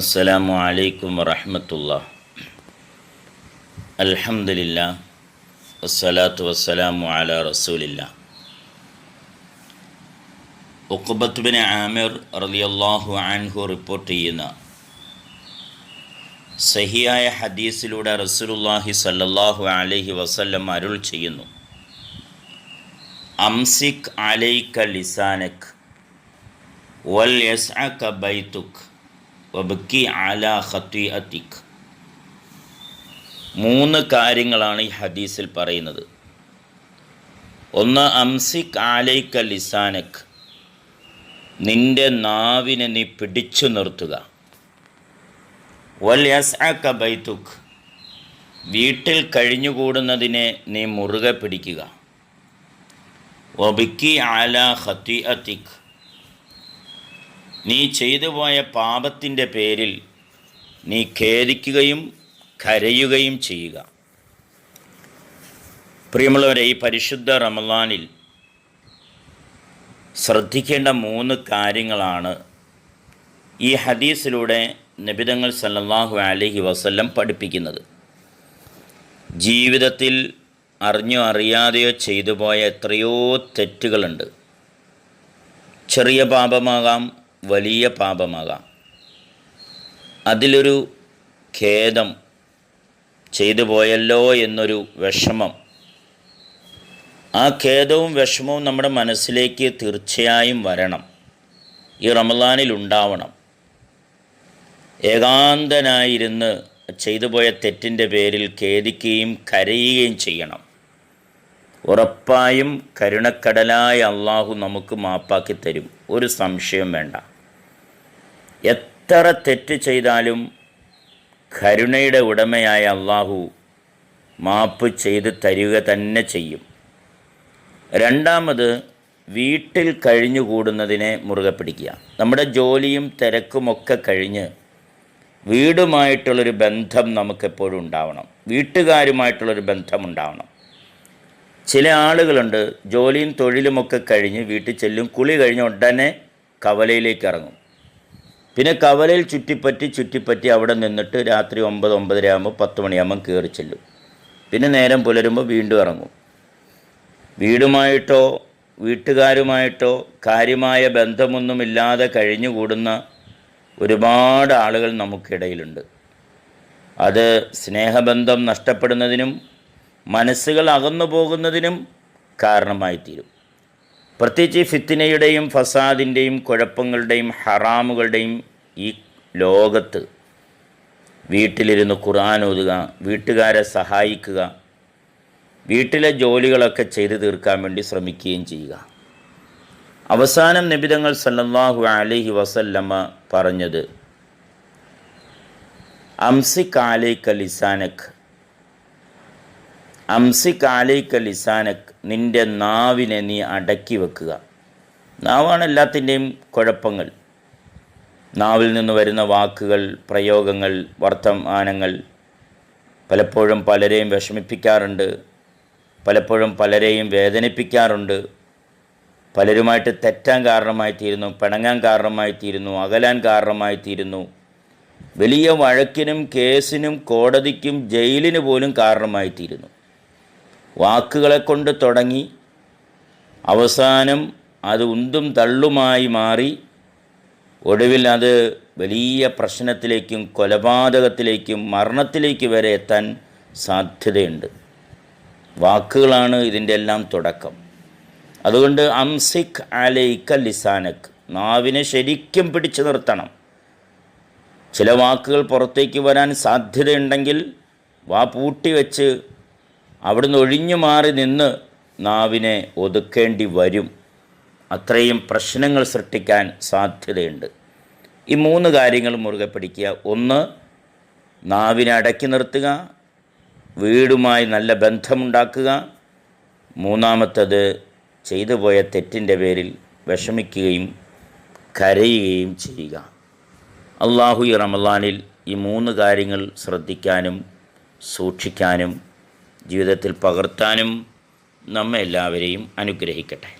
അസ്സലാമു അലൈക്കും വറഹമത്തുള്ള. അൽഹംദുലില്ല വസ്സലാത്തു വസ്സലാമു അല റസൂലില്ല. ഉഖബത്തുബിൻ ആമിർ റളിയല്ലാഹു അൻഹു റിപ്പോർട്ട് ചെയ്യുന്ന സഹിയായ ഹദീസിലൂടെ റസൂലുള്ളാഹി സല്ലല്ലാഹു അലൈഹി വസല്ലം അരുൾ ചെയ്യുന്നു. അംസിക് അലൈക ലിസാനക് വൽ യസ്അക ബൈതുക് വബക്കി അല ഖത്തിഅത്തിക് മൂന്ന് കാര്യങ്ങളാണ് ഈ ഹദീസിൽ പറയുന്നത്. ഒന്ന് അംസിക് ആലൈക്ക ലിസാനക്. നിന്റെ നാവിനെ നീ പിടിച്ചു നിർത്തുക. വൽ യസ്അക ബൈതുക്. വീട്ടിൽ കഴിഞ്ഞുകൂടുന്നതിനെ നീ മുറുകെ പിടിക്കുക. വബിക്കി ആല ഹത്തി ഖത്തിഅത്തിക് നീ ചെയ്തു പോയ പാപത്തിന്റെ പേരിൽ നീ ഖേദിക്കുകയും കരയുകയും ചെയ്യുക. പ്രിയമുള്ളവരെ ഈ പരിശുദ്ധ റമലാനിൽ ശ്രദ്ധിക്കേണ്ട മൂന്ന് കാര്യങ്ങളാണ് ഈ ഹദീസിലൂടെ നബിതങ്ങൾ സല്ലാഹു അലഹി വസല്ലം പഠിപ്പിക്കുന്നത്. ജീവിതത്തിൽ അറിഞ്ഞോ അറിയാതെയോ ചെയ്തു പോയ എത്രയോ തെറ്റുകളുണ്ട്. ചെറിയ പാപമാകാം വലിയ പാപമാകാം. അതിലൊരു ഖേദം ചെയ്തു പോയല്ലോ എന്നൊരു വിഷമം. ആ ഖേദവും വിഷമവും നമ്മുടെ മനസ്സിലേക്ക് തീർച്ചയായും വരണം. ഈ റമദാനിൽ ഉണ്ടാവണം. ഏകാന്തനായിരുന്ന് ചെയ്തു പോയ തെറ്റിന്റെ പേരിൽ ഖേദിക്കുകയും കരയുകയും ചെയ്യണം. ഉറപ്പായും കരുണക്കടലായ അള്ളാഹു നമുക്ക് മാപ്പാക്കി തരും. ഒരു സംശയം വേണ്ട. എത്ര തെറ്റ് ചെയ്താലും കരുണയുടെ ഉടമയായ അള്ളാഹു മാപ്പ് ചെയ്ത് തരിക തന്നെ ചെയ്യും. രണ്ടാമത് വീട്ടിൽ കഴിഞ്ഞുകൂടുന്നതിനെ മുറുകെ പിടിക്കുക. നമ്മുടെ ജോലിയും തിരക്കുമൊക്കെ കഴിഞ്ഞ് വീടുമായിട്ടുള്ളൊരു ബന്ധം നമുക്കെപ്പോഴും ഉണ്ടാവണം. വീട്ടുകാരുമായിട്ടുള്ളൊരു ഉണ്ടാവണം. ചില ആളുകളുണ്ട് ജോലിയും തൊഴിലുമൊക്കെ കഴിഞ്ഞ് വീട്ടിൽ ചെല്ലും കുളി കഴിഞ്ഞ ഉടനെ കവലയിലേക്ക് ഇറങ്ങും. പിന്നെ കവലയിൽ ചുറ്റിപ്പറ്റി ചുറ്റിപ്പറ്റി അവിടെ നിന്നിട്ട് രാത്രി ഒമ്പത് ഒമ്പതര ആകുമ്പോൾ പത്ത് മണിയാകുമ്പം കയറി ചെല്ലും. പിന്നെ നേരം പുലരുമ്പോൾ വീണ്ടും ഇറങ്ങും. വീടുമായിട്ടോ വീട്ടുകാരുമായിട്ടോ കാര്യമായ ബന്ധമൊന്നുമില്ലാതെ കഴിഞ്ഞുകൂടുന്ന ഒരുപാട് ആളുകൾ നമുക്കിടയിലുണ്ട്. അത് സ്നേഹബന്ധം നഷ്ടപ്പെടുന്നതിനും മനസ്സുകൾ അകന്നു പോകുന്നതിനും കാരണമായി തീരും പ്രത്യേകിച്ച് ഫിത്തിനയുടെയും ഫസാദിന്റെയും കുഴപ്പങ്ങളുടെയും ഹറാമുകളുടെയും ഈ ലോകത്ത് വീട്ടിലിരുന്ന് ഖുർആൻ ഓതുക വീട്ടുകാരെ സഹായിക്കുക വീട്ടിലെ ജോലികളൊക്കെ ചെയ്തു തീർക്കാൻ വേണ്ടി ശ്രമിക്കുകയും ചെയ്യുക. അവസാനം നിബിതങ്ങൾ സല്ലാഹു അലഹി വസല്ലമ്മ പറഞ്ഞത് അംസി കാലേ ലിസാനക് അംസിക് ആലൈക്ക ലിസാനക് നിന്റെ നാവിനെ നീ അടക്കി വെക്കുക. നാവാണ് എല്ലാത്തിന്റെയും കുഴപ്പങ്ങൾ. നാവിൽ നിന്ന് വരുന്ന വാക്കുകൾ പ്രയോഗങ്ങൾ വർത്തമാനങ്ങൾ പലപ്പോഴും പലരെയും വിഷമിപ്പിക്കാറുണ്ട്. പലപ്പോഴും പലരെയും വേദനിപ്പിക്കാറുണ്ട്. പലരുമായിട്ട് തെറ്റാൻ കാരണമായി തീരുന്നു പിണങ്ങാൻ കാരണമായി തീരുന്നു അകലാൻ കാരണമായി തീരുന്നു വലിയ വഴക്കിനും കേസിനും കോടതിക്കും ജയിലിന് പോലും കാരണമായി തീരുന്നു വാക്കുകളെ കൊണ്ട് തുടങ്ങി അവസാനം അത് ഉന്തും തള്ളുമായി മാറി ഒടുവിൽ അത് വലിയ പ്രശ്നത്തിലേക്കും കൊലപാതകത്തിലേക്കും മരണത്തിലേക്ക് വരെ എത്താൻ സാധ്യതയുണ്ട്. വാക്കുകളാണ് ഇതിന്റെ എല്ലാം തുടക്കം. അതുകൊണ്ട് അംസിഖ് അലൈക്ക ലിസാനക് നാവിനെ ശരിക്കും പിടിച്ചു നിർത്തണം. ചില വാക്കുകൾ പുറത്തേക്ക് വരാൻ സാധ്യതയുണ്ടെങ്കിൽ വാ പൂട്ടി വെച്ച് അവിടുന്ന് ഒഴിഞ്ഞു മാറി നിന്ന് നാവിനെ ഒതുക്കേണ്ടി വരും. അത്രയും പ്രശ്നങ്ങൾ സൃഷ്ടിക്കാൻ സാധ്യതയുണ്ട്. ഈ മൂന്ന് കാര്യങ്ങൾ മുറുകെ പിടിക്കുക. ഒന്ന് നാവിനെ അടക്കി നിർത്തുക. വീടുമായി നല്ല ബന്ധമുണ്ടാക്കുക. മൂന്നാമത്തത് ചെയ്തു പോയ തെറ്റിന്റെ പേരിൽ വിഷമിക്കുകയും കരയുകയും ചെയ്യുക. അള്ളാഹു ഈ റമലാനിൽ ഈ മൂന്ന് കാര്യങ്ങൾ ശ്രദ്ധിക്കാനും സൂക്ഷിക്കാനും ജീവിതത്തിൽ പകർത്താനും നമ്മെ എല്ലാവരെയും അനുഗ്രഹിക്കട്ടെ.